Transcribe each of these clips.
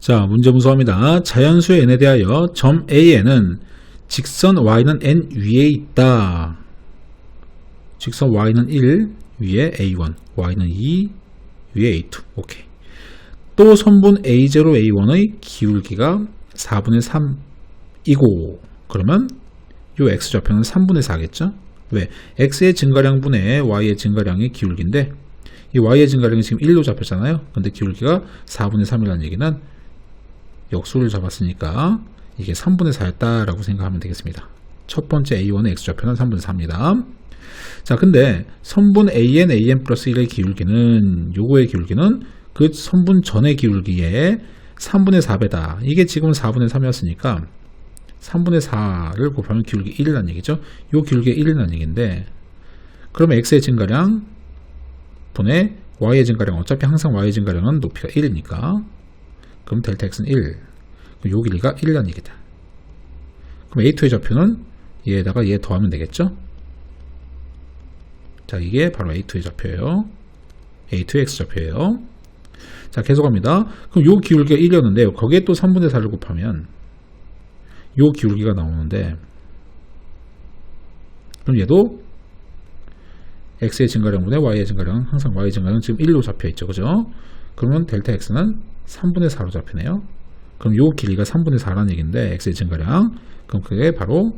자, 문제 분석합니다. 자연수의 n에 대하여 점 A에는 직선 y는 n 위에 있다. 직선 y는 1, 위에 a1, y는 2, 위에 a2. 오케이. 또 선분 a0, a1의 기울기가 4분의 3이고 그러면 요 x좌표는 3분의 4겠죠? 왜? x의 증가량 분의 y의 증가량의 기울기인데 이 y의 증가량이 지금 1로 잡혔잖아요. 근데 기울기가 4분의 3이라는 얘기는 역수를 잡았으니까 이게 3분의 4였다라고 생각하면 되겠습니다. 첫 번째 a1의 x좌표는 3분의 4입니다. 자, 근데 선분 an, an 플러스 1의 기울기는 요거의 기울기는 그 선분 전의 기울기의 3분의 4배다. 이게 지금 4분의 3이었으니까 3분의 4를 곱하면 기울기 1이라는 얘기죠. 요 기울기가 1이라는 얘기인데 그러면 x의 증가량 분의 y의 증가량 어차피 항상 y의 증가량은 높이가 1이니까 그럼 델타 x는 1 그럼 요 길이가 1이라는 얘기다. 그럼 a2의 좌표는 얘에다가 얘 더하면 되겠죠. 자 이게 바로 a2의 좌표예요. a2의 x좌표예요. 자 계속합니다. 그럼 요 기울기가 1이었는데 거기에 또 3분의 4를 곱하면 요 기울기가 나오는데 그럼 얘도 x의 증가량분의 y의 증가량 항상 y의 증가량 지금 1로 잡혀 있죠 그죠 그러면 델타 x는 3분의 4로 잡히네요. 그럼 요 길이가 3분의 4라는 얘기인데 x의 증가량. 그럼 그게 바로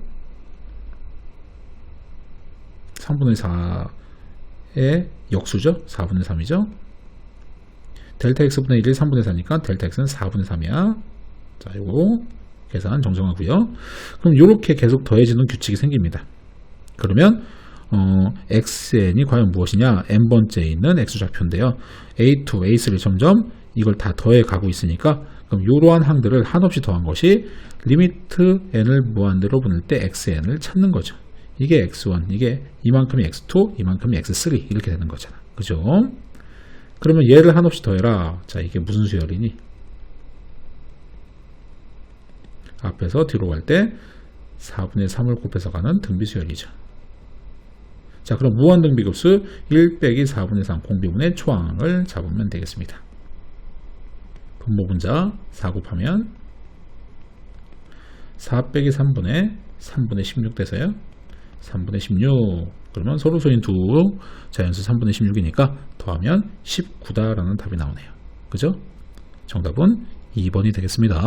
3분의 4의 역수죠? 4분의 3이죠? 델타 x분의 1이 3분의 4니까 델타 x는 4분의 3이야. 자 요거 계산 정정하고요. 그럼 이렇게 계속 더해지는 규칙이 생깁니다. 그러면 어, xn이 과연 무엇이냐? N번째에 있는 x좌표인데요. A2, a3를 점점 이걸 다 더해 가고 있으니까 그럼 이러한 항들을 한없이 더한 것이 리미트 n을 무한대로 보낼 때 xn을 찾는 거죠. 이게 x1 이게 이만큼이 x2 이만큼이 x3 이렇게 되는 거잖아. 그죠? 그러면 얘를 한없이 더해라. 자 이게 무슨 수열이니? 앞에서 뒤로 갈 때 4분의 3을 곱해서 가는 등비수열이죠. 자, 그럼 무한 등비급수 1 빼기 4분의 3 공비분의 초항을 잡으면 되겠습니다. 분모 분자 4 곱하면 4 빼기 3분의 3분의 16 돼서요. 3분의 16 그러면 서로 소인 두 자연수 3분의 16이니까 더하면 19다라는 답이 나오네요. 그죠? 정답은 2번이 되겠습니다.